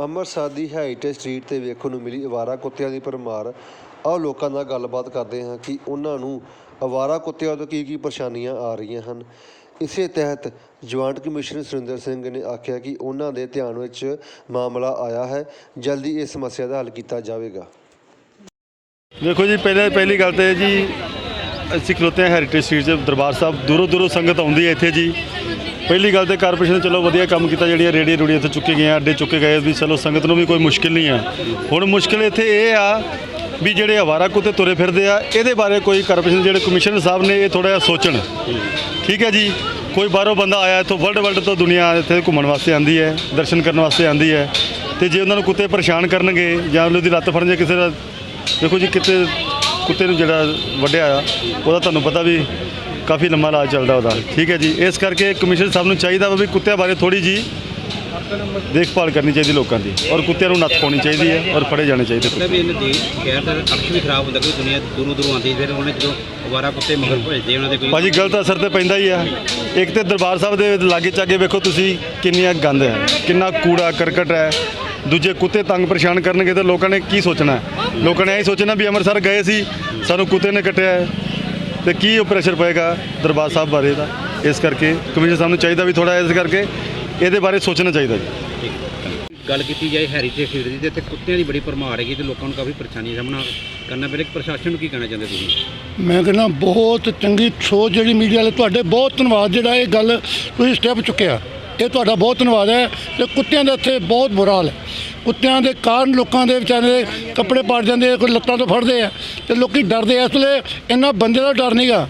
ਅੰਮ੍ਰਿਤਸਰ ਦੀ heritage street ਤੇ ਵੇਖਣ ਨੂੰ ਮਿਲੀ ਅਵਾਰਾ ਕੁੱਤਿਆਂ ਦੀ ਭਰਮਾਰ। ਆਓ ਲੋਕਾਂ ਨਾਲ ਗੱਲਬਾਤ ਕਰਦੇ ਹਾਂ ਕਿ ਉਹਨਾਂ ਨੂੰ ਅਵਾਰਾ ਕੁੱਤਿਆਂ ਤੋਂ ਕੀ ਕੀ ਪਰੇਸ਼ਾਨੀਆਂ ਆ ਰਹੀਆਂ ਹਨ। ਇਸੇ ਤਹਿਤ ਜੁਆਇੰਟ ਕਮਿਸ਼ਨਰ ਸੁਰਿੰਦਰ ਸਿੰਘ ਨੇ ਆਖਿਆ ਕਿ ਉਹਨਾਂ ਦੇ ਧਿਆਨ ਵਿੱਚ ਮਾਮਲਾ ਆਇਆ ਹੈ। ਜਲਦੀ ਇਸ ਸਮੱਸਿਆ ਦਾ ਹੱਲ ਕੀਤਾ ਜਾਵੇਗਾ। ਦੇਖੋ ਜੀ, ਪਹਿਲੇ ਪਹਿਲੀ ਗੱਲ ਤੇ ਜੀ, ਅਸੀਂ ਖਲੋਤੇ ਹਾਂ ਹੈਰੀਟੇਜ ਸਟਰੀਟ 'ਚ ਦਰਬਾਰ ਸਾਹਿਬ। ਦੂਰੋਂ ਦੂਰੋਂ ਸੰਗਤ ਆਉਂਦੀ ਹੈ ਇੱਥੇ ਜੀ। ਪਹਿਲੀ ਗੱਲ ਤੇ ਕਾਰਪੋਰੇਸ਼ਨ ਨੇ ਚਲੋ ਵਧੀਆ ਕੰਮ ਕੀਤਾ, ਜਿਹੜੀਆਂ ਰੇੜੀ ਰੂੜੀ ਇੱਥੇ ਚੁੱਕੇ ਗਏ ਆ ਅੱਡੇ ਚੁੱਕੇ ਗਏ, ਵੀ ਚਲੋ ਸੰਗਤ ਨੂੰ ਵੀ ਕੋਈ ਮੁਸ਼ਕਿਲ ਨਹੀਂ ਆ। ਹੁਣ ਮੁਸ਼ਕਿਲ ਇੱਥੇ ਇਹ ਆ ਵੀ ਜਿਹੜੇ ਹਵਾਰਾ ਕੁੱਤੇ ਤੁਰੇ ਫਿਰਦੇ ਆ, ਇਹਦੇ ਬਾਰੇ ਕੋਈ ਕਾਰਪੋਰੇਸ਼ਨ ਜਿਹੜੇ ਕਮਿਸ਼ਨਰ ਸਾਹਿਬ ਨੇ, ਇਹ ਥੋੜਾ ਜਿਹਾ ਸੋਚਣ। ਠੀਕ ਹੈ ਜੀ? ਕੋਈ ਬਾਹਰੋਂ ਬੰਦਾ ਆਇਆ, ਇੱਥੋਂ ਵਰਲਡ ਵਰਲਡ ਤੋਂ ਦੁਨੀਆ ਇੱਥੇ ਘੁੰਮਣ ਵਾਸਤੇ ਆਂਦੀ ਹੈ, ਦਰਸ਼ਨ ਕਰਨ ਵਾਸਤੇ ਆਂਦੀ ਹੈ, ਤੇ ਜੇ ਉਹਨਾਂ ਨੂੰ ਕੁੱਤੇ ਪਰੇਸ਼ਾਨ ਕਰਨਗੇ, ਜਾਂ ਉਹਦੀ ਲੱਤ ਫੜਨਗੇ ਕਿਸੇ ਦਾ, ਦੇਖੋ ਜੀ ਕਿਤੇ ਕੁੱਤੇ ਨੂੰ ਜਿਹੜਾ ਵੱਢਿਆ ਉਹਦਾ ਤੁਹਾਨੂੰ ਪਤਾ ਵੀ ਕਾਫੀ ਲੰਮਾ ਇਲਾਜ ਚੱਲਦਾ ਉਹਦਾ। ਠੀਕ ਹੈ ਜੀ। ਇਸ ਕਰਕੇ ਕਮਿਸ਼ਨਰ ਸਾਹਿਬ ਨੂੰ ਚਾਹੀਦਾ ਵਾ ਵੀ ਕੁੱਤਿਆਂ ਬਾਰੇ ਥੋੜੀ ਜੀ ਦੇਖਭਾਲ ਕਰਨੀ ਚਾਹੀਦੀ ਲੋਕਾਂ ਦੀ ਔਰ ਕੁੱਤਿਆਂ ਨੂੰ ਨੱਥ ਪਾਉਣੀ ਚਾਹੀਦੀ ਹੈ ਔਰ ਫੜੇ ਜਾਣੇ ਚਾਹੀਦੇ ਕੁੱਤੇ ਮਤਲਬ ਇਹਨਾਂ ਦੀ ਦਾ ਅਕਸ਼ ਵੀ ਖਰਾਬ ਹੁੰਦਾ ਕੋਈ ਦੁਨੀਆ ਦੂਰੋਂ ਦੂਰੋਂ ਆਉਂਦੀ ਫਿਰ ਉਹਨੇ ਜਦੋਂ ਅਵਾਰਾ ਕੁੱਤੇ ਮਗਰ ਭੇਜਦੇ ਉਹਨਾਂ ਦੇ ਕੋਈ ਭਾਜੀ ਗਲਤ ਅਸਰ ਤੇ ਪੈਂਦਾ ਹੀ ਆ। ਇੱਕ ਤੇ ਦਰਬਾਰ ਸਾਹਿਬ ਦੇ ਲਾਗੇ ਚਾਗੇ ਵੇਖੋ ਤੁਸੀਂ ਕਿੰਨੀਆਂ ਗੰਦ ਹੈ ਕਿੰਨਾ ਕੂੜਾ ਕਰਕਟ ਹੈ। ਦੂਜੇ ਕੁੱਤੇ ਤੰਗ ਪਰੇਸ਼ਾਨ ਕਰਨਗੇ ਤਾਂ ਲੋਕਾਂ ਨੇ ਕੀ ਸੋਚਣਾ? ਲੋਕਾਂ ਨੇ ਇਹ ਸੋਚਣਾ ਵੀ ਅੰਮ੍ਰਿਤਸਰ ਗਏ ਸੀ ਸਾਨੂੰ ਕੁੱਤੇ ਨੇ ਕੱਟਿਆ ਹੈ। ਤੇ ਕੀ ਉਹ ਪ੍ਰੈਸ਼ਰ ਪਏਗਾ ਦਰਬਾਰ ਸਾਹਿਬ ਬਾਰੇ ਦਾ? ਇਸ ਕਰਕੇ ਕਮਿਸ਼ਨਰ ਸਾਹਿਬ ਨੂੰ ਚਾਹੀਦਾ ਵੀ ਥੋੜਾ ਇਸ ਕਰਕੇ ਇਹਦੇ ਬਾਰੇ ਸੋਚਣਾ ਚਾਹੀਦਾ ਜੀ। ਗੱਲ ਕੀਤੀ ਜਾਏ ਹੈਰੀਟੇਜ ਫੀਲਡ ਦੀ ਤੇ ਇੱਥੇ ਕੁੱਤਿਆਂ ਦੀ ਬੜੀ ਭਰਮਾਰ ਹੈਗੀ ਤੇ ਲੋਕਾਂ ਨੂੰ ਕਾਫੀ ਪਰੇਸ਼ਾਨੀ ਦਾ ਸਾਹਮਣਾ ਕਰਨਾ ਪੈ ਰਿਹਾ ਪ੍ਰਸ਼ਾਸਨ ਨੂੰ ਕੀ ਕਹਿਣਾ ਚਾਹੁੰਦੇ ਤੁਸੀਂ? ਮੈਂ ਕਹਿੰਦਾ ਬਹੁਤ ਚੰਗੀ ਸੋਚ ਜਿਹੜੀ ਮੀਡੀਆ ਵਾਲੇ ਤੁਹਾਡੇ ਬਹੁਤ ਧੰਨਵਾਦ ਜਿਹੜਾ ਇਹ ਗੱਲ ਤੁਸੀਂ ਸਟੈਪ ਚੁੱਕਿਆ। ਇਹ ਤੁਹਾਡਾ ਬਹੁਤ ਧੰਨਵਾਦ ਹੈ ਤੇ ਕੁੱਤਿਆਂ ਦੇ ਇੱਥੇ ਬਹੁਤ ਬੁਰਾ ਹਾਲ ਹੈ। ਕੁੱਤਿਆਂ ਦੇ ਕਾਰਨ ਲੋਕਾਂ ਦੇ ਵਿਚਾਰੇ ਕੱਪੜੇ ਪਾੜ ਜਾਂਦੇ ਕੋਈ ਲੱਤਾਂ ਤੋਂ ਫੜਦੇ ਆ ਤੇ ਲੋਕੀ ਡਰਦੇ ਆ। ਇਸ ਵੇਲੇ ਇੰਨਾ ਬੰਦੇ ਦਾ ਡਰ ਨਹੀਂਗਾ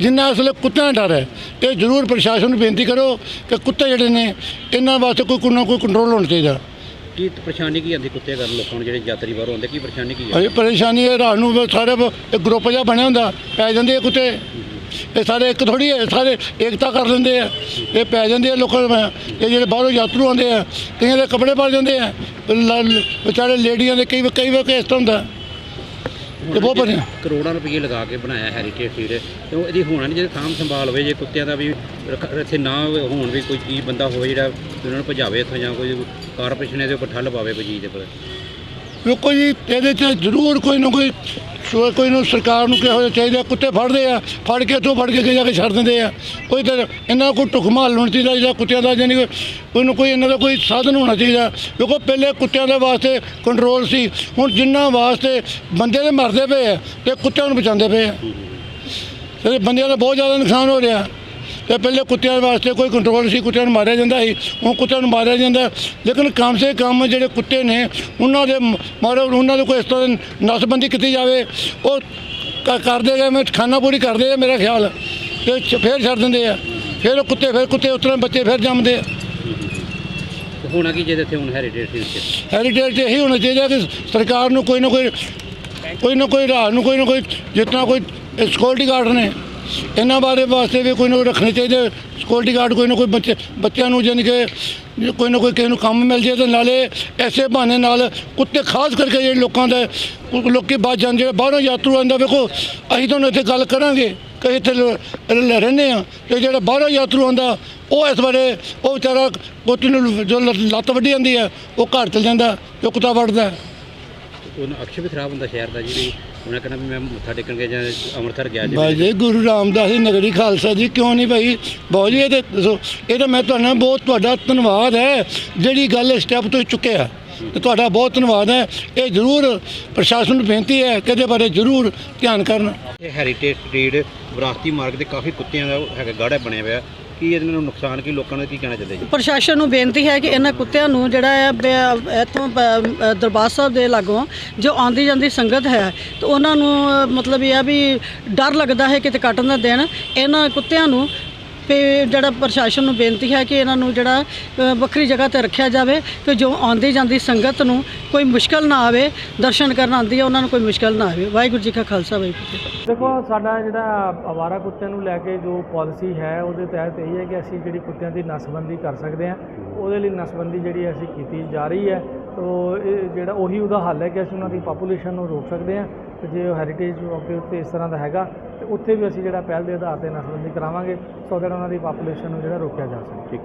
ਜਿੰਨਾ ਇਸ ਵੇਲੇ ਕੁੱਤਿਆਂ ਦਾ ਡਰ ਹੈ। ਇਹ ਜ਼ਰੂਰ ਪ੍ਰਸ਼ਾਸਨ ਨੂੰ ਬੇਨਤੀ ਕਰੋ ਕਿ ਕੁੱਤੇ ਜਿਹੜੇ ਨੇ ਇਹਨਾਂ ਵਾਸਤੇ ਕੋਈ ਕੋਈ ਨਾ ਕੋਈ ਕੰਟਰੋਲ ਹੋਣਾ ਚਾਹੀਦਾ। ਕੀ ਪਰੇਸ਼ਾਨੀ ਕੀ ਆਉਂਦੀ ਕੁੱਤੇ ਕਰਨ ਲੋਕਾਂ ਨੂੰ ਜਿਹੜੇ ਯਾਤਰੀ ਬਾਹਰੋਂ ਆਉਂਦੇ ਕੀ ਪਰੇਸ਼ਾਨੀ ਕੀ ਹੈ ਪਰੇਸ਼ਾਨੀ ਇਹ ਰਾਤ ਨੂੰ ਸਾਰੇ ਇੱਕ ਗਰੁੱਪ ਜਿਹਾ ਬਣਿਆ ਹੁੰਦਾ ਪੈ ਜਾਂਦੇ ਆ ਕੁੱਤੇ। ਇਹ ਸਾਰੇ ਇੱਕ ਥੋੜੀ ਹੈ ਸਾਰੇ ਏਕਤਾ ਕਰ ਲੈਂਦੇ ਆ। ਇਹ ਪੈ ਜਾਂਦੇ ਆ ਲੋਕਾਂ ਨੂੰ ਇਹ ਜਿਹੜੇ ਬਾਹਰੋਂ ਯਾਤਰੂ ਆਉਂਦੇ ਆ ਕਈਆਂ ਦੇ ਕੱਪੜੇ ਪਾ ਜਾਂਦੇ ਆ। ਵਿਚਾਰੇ ਲੇਡੀਆਂ ਦੇ ਕਈ ਕਈ ਵਾਰ ਕੇਸ ਤਾਂ ਹੁੰਦਾ। ਤੇ ਬਹੁਤ ਵਧੀਆ ਕਰੋੜਾਂ ਰੁਪਏ ਲਗਾ ਕੇ ਬਣਾਇਆ ਹੈਰੀਟੇਜ ਫੀਲਡ ਤੇ ਉਹ ਇਹਦੀ ਹੋਣਾ ਨਹੀਂ ਜੇ ਸਾਂਭ ਸੰਭਾਲ ਹੋਵੇ ਜੇ ਕੁੱਤਿਆਂ ਦਾ ਵੀ ਇੱਥੇ ਨਾ ਹੋਣ ਵੀ ਕੋਈ ਚੀਜ਼ ਬੰਦਾ ਹੋਵੇ ਜਿਹੜਾ ਉਹਨਾਂ ਨੂੰ ਭਜਾਵੇ ਇੱਥੋਂ ਜਾਂ ਕੋਈ ਕਾਰਪੋਰੇਸ਼ਨ ਇਹਦੇ ਉੱਪਰ ਠੱਲ ਪਾਵੇ ਕੋਈ ਚੀਜ਼ ਦੇ ਉੱਪਰ। ਜੀ ਇਹਦੇ 'ਚ ਜ਼ਰੂਰ ਕੋਈ ਨਾ ਕੋਈ ਸੋ- ਕੋਈ ਨੂੰ ਸਰਕਾਰ ਨੂੰ ਕਿਹੋ ਜਿਹਾ ਚਾਹੀਦਾ, ਕੁੱਤੇ ਫੜਦੇ ਆ, ਫੜ ਕੇ ਇੱਥੋਂ ਫੜ ਕੇ ਅੱਗੇ ਜਾ ਕੇ ਛੱਡ ਦਿੰਦੇ ਆ। ਕੋਈ ਤਾਂ ਇਹਨਾਂ ਕੋਲ ਢੁਕਮਾ ਹੋਣਾ ਚਾਹੀਦਾ ਜਿਹੜਾ ਕੁੱਤਿਆਂ ਦਾ ਜਾਨੀ ਕੋਈ ਕੋਈ ਕੋਈ ਇਹਨਾਂ ਦਾ ਕੋਈ ਸਾਧਨ ਹੋਣਾ ਚਾਹੀਦਾ। ਕਿਉਂਕਿ ਪਹਿਲੇ ਕੁੱਤਿਆਂ ਦੇ ਵਾਸਤੇ ਕੰਟਰੋਲ ਸੀ, ਹੁਣ ਜਿੰਨਾ ਵਾਸਤੇ ਬੰਦੇ ਦੇ ਮਰਦੇ ਪਏ ਆ ਤੇ ਕੁੱਤਿਆਂ ਨੂੰ ਬਚਾਉਂਦੇ ਪਏ ਆ। ਤੇ ਬੰਦਿਆਂ ਦਾ ਬਹੁਤ ਜ਼ਿਆਦਾ ਨੁਕਸਾਨ ਹੋ ਰਿਹਾ। ਤੇ ਪਹਿਲੇ ਕੁੱਤਿਆਂ ਵਾਸਤੇ ਕੋਈ ਕੰਟਰੋਲ ਸੀ ਕੁੱਤਿਆਂ ਨੂੰ ਮਾਰਿਆ ਜਾਂਦਾ ਸੀ ਹੁਣ ਕੁੱਤਿਆਂ ਨੂੰ ਮਾਰਿਆ ਜਾਂਦਾ। ਲੇਕਿਨ ਕਮ ਸੇ ਕਮ ਜਿਹੜੇ ਕੁੱਤੇ ਨੇ ਉਹਨਾਂ ਦੇ ਮਾਰੋ ਉਹਨਾਂ ਦੇ ਕੋਈ ਇਸ ਤਰ੍ਹਾਂ ਨਸਬੰਦੀ ਕੀਤੀ ਜਾਵੇ। ਉਹ ਕਰਦੇ ਗਏ ਮੈਂ ਖਾਨਾ ਪੂਰੀ ਕਰਦੇ ਆ ਮੇਰਾ ਖਿਆਲ। ਤੇ ਫਿਰ ਛੱਡ ਦਿੰਦੇ ਆ। ਫਿਰ ਉਹ ਕੁੱਤੇ ਫਿਰ ਕੁੱਤੇ ਉਸ ਤਰ੍ਹਾਂ ਬੱਚੇ ਫਿਰ ਜੰਮਦੇ ਆ। ਤੇ ਹੋਣਾ ਕੀ ਜਿਹਦੇ ਇੱਥੇ ਹੁਣ ਹੈਰੀਟੇਜ ਤੇ? ਇਹੀ ਹੋਣਾ ਚਾਹੀਦਾ ਕਿ ਸਰਕਾਰ ਨੂੰ ਕੋਈ ਨਾ ਕੋਈ ਕੋਈ ਨਾ ਕੋਈ ਰਾਹ ਨੂੰ ਕੋਈ ਨਾ ਕੋਈ ਜਿਤਨਾ ਕੋਈ ਸਿਕਿਉਰਿਟੀ ਗਾਰਡ ਨੇ। ਇਹਨਾਂ ਬਾਰੇ ਵਾਸਤੇ ਵੀ ਕੋਈ ਨਾ ਕੋਈ ਰੱਖਣੇ ਚਾਹੀਦੇ। ਸਿਕਿਉਰਿਟੀ ਗਾਰਡ ਕੋਈ ਨਾ ਕੋਈ ਬੱਚੇ, ਬੱਚਿਆਂ ਨੂੰ ਜਾਣੀ ਕਿ ਕੋਈ ਨਾ ਕੋਈ ਕਿਸੇ ਨੂੰ ਕੰਮ ਮਿਲ ਜੇ ਤੇ ਨਾਲੇ ਐਸੇ ਬਹਾਨੇ ਨਾਲ ਕੁੱਤੇ ਖਾਸ ਕਰਕੇ ਜਿਹੜੇ ਲੋਕਾਂ ਦਾ ਕੁ- ਲੋਕੀ ਬਾਅਦ ਜਾਂਦੇ ਜਿਹੜੇ ਬਾਹਰੋਂ ਯਾਤਰੂ ਆਉਂਦਾ ਵੇਖੋ, ਅਸੀਂ ਤੁਹਾਨੂੰ ਇੱਥੇ ਗੱਲ ਕਰਾਂਗੇ ਕਿ ਇੱਥੇ ਰਹਿੰਦੇ ਆ ਤੇ ਜਿਹੜਾ ਬਾਹਰੋਂ ਯਾਤਰੂ ਆਉਂਦਾ, ਉਹ ਇਸ ਬਾਰੇ, ਉਹ ਵਿਚਾਰਾ ਕੁੱਤੇ ਨੂੰ ਜੋ ਲੱਤ ਵੱਢੀ ਜਾਂਦੀ ਹੈ, ਉਹ ਘਰ ਚਲ ਜਾਂਦਾ ਜੋ ਕੁੱਤਾ ਵੱਢਦਾ ਉਹਨਾਂ ਅਕਸ਼ ਵੀ ਖਰਾਬ ਹੁੰਦਾ ਸ਼ਹਿਰ ਦਾ ਜੀ ਉਹਨਾਂ ਕਹਿੰਦਾ ਵੀ ਮੈਂ ਮੱਥਾ ਟੇਕਣ ਗਿਆ ਜਾਂ ਅੰਮ੍ਰਿਤਸਰ ਗਿਆ ਜੀ ਜੀ ਗੁਰੂ ਰਾਮਦਾਸ ਜੀ ਨਗਰੀ ਖਾਲਸਾ ਜੀ ਕਿਉਂ ਨਹੀਂ ਭਾਈ? ਬਹੁਤ ਜੀ ਇਹ ਤੇ ਦੱਸੋ ਇਹ ਤਾਂ ਮੈਂ ਤੁਹਾਡਾ ਬਹੁਤ ਤੁਹਾਡਾ ਧੰਨਵਾਦ ਹੈ ਜਿਹੜੀ ਗੱਲ ਸਟੈਪ ਤੁਸੀਂ ਚੁੱਕਿਆ ਤੇ ਤੁਹਾਡਾ ਬਹੁਤ ਧੰਨਵਾਦ ਹੈ ਇਹ ਜ਼ਰੂਰ ਪ੍ਰਸ਼ਾਸਨ ਨੂੰ ਬੇਨਤੀ ਹੈ ਕਿ ਇਹਦੇ ਬਾਰੇ ਜ਼ਰੂਰ ਧਿਆਨ ਕਰਨ। ਇਹ ਹੈਰੀਟੇਜ ਸਟਰੀਟ ਵਿਰਾਸਤੀ ਮਾਰਗ ਤੇ ਕਾਫੀ ਕੁੱਤਿਆਂ ਦਾ ਹੈਗਾ ਗਾੜਾ ਬਣਿਆ ਹੋਇਆ। ਕੀ ਇਹਦੇ ਨਾਲ ਨੁਕਸਾਨ ਕੀ ਲੋਕਾਂ ਨੂੰ ਕੀ ਕਹਿਣਾ ਚਾਹੁੰਦੇ ਜੀ? ਪ੍ਰਸ਼ਾਸਨ ਨੂੰ ਬੇਨਤੀ ਹੈ ਕਿ ਇਹਨਾਂ ਕੁੱਤਿਆਂ ਨੂੰ ਜਿਹੜਾ ਹੈ ਬ- ਇੱਥੋਂ ਬ- ਦਰਬਾਰ ਸਾਹਿਬ ਦੇ ਲਾਗੋਂ ਜੋ ਆਉਂਦੀ ਜਾਂਦੀ ਸੰਗਤ ਹੈ ਤੇ ਉਹਨਾਂ ਨੂੰ ਮਤਲਬ ਇਹ ਆ ਵੀ ਡਰ ਲੱਗਦਾ ਹੈ ਕਿਤੇ ਕੱਟਣ ਦਾ ਦੇਣ। ਇਹਨਾਂ ਕੁੱਤਿਆਂ ਨੂੰ ਤੇ ਜਿਹੜਾ ਪ੍ਰਸ਼ਾਸਨ ਨੂੰ ਬੇਨਤੀ ਹੈ ਕਿ ਇਹਨਾਂ ਨੂੰ ਜਿਹੜਾ ਅ, ਵੱਖਰੀ ਜਗ੍ਹਾ ਤੇ ਰੱਖਿਆ ਜਾਵੇ ਕਿ ਜੋ ਆਉਂਦੀ ਜਾਂਦੀ ਸੰਗਤ ਨੂੰ ਕੋਈ ਮੁਸ਼ਕਲ ਨਾ ਆਵੇ ਦਰਸ਼ਨ ਕਰਨ ਆਉਂਦੀ ਹੈ ਉਹਨਾਂ ਨੂੰ ਕੋਈ ਮੁਸ਼ਕਲ ਨਾ ਆਵੇ। ਵਾਹਿਗੁਰੂ ਜੀ ਕਾ ਖਾਲਸਾ ਵਾਹਿਗੁਰੂ ਜੀ ਦੇਖੋ ਸਾਡਾ ਜਿਹੜਾ ਅਵਾਰਾ ਕੁੱਤਿਆਂ ਨੂੰ ਲੈ ਕੇ ਜੋ ਪਾਲਿਸੀ ਹੈ ਉਹਦੇ ਤਹਿਤ ਇਹ ਹੈ ਕਿ ਅਸੀਂ ਜਿਹੜੀ ਕੁੱਤਿਆਂ ਦੀ ਨਸਬੰਦੀ ਕਰ ਸਕਦੇ ਹਾਂ। ਉਹਦੇ ਲਈ ਨਸਬੰਦੀ ਜਿਹੜੀ ਅਸੀਂ ਕੀਤੀ ਜਾ ਰਹੀ ਹੈ। ਤੋ ਇਹ ਜਿਹੜਾ ਉਹੀ ਉਹਦਾ ਹੱਲ ਹੈ ਕਿ ਅਸੀਂ ਉਹਨਾਂ ਦੀ ਪਾਪੂਲੇਸ਼ਨ ਨੂੰ ਰੋਕ ਸਕਦੇ ਹਾਂ। ਤੇ ਜੇ ਉਹ ਹੈਰੀਟੇਜ ਦੇ ਉੱਤੇ ਇਸ ਤਰ੍ਹਾਂ ਦਾ ਹੈਗਾ ਤੇ ਉੱਥੇ ਵੀ ਅਸੀਂ ਜਿਹੜਾ ਪਹਿਲ ਦੇ ਆਧਾਰ ਤੇ ਨਸਬੰਦੀ ਕਰਾਵਾਂਗੇ ਸੋ that ਉਹਨਾਂ ਦੀ ਪਾਪੂਲੇਸ਼ਨ ਨੂੰ ਜਿਹੜਾ ਰੋਕਿਆ ਜਾ ਸਕੇ ਠੀਕ।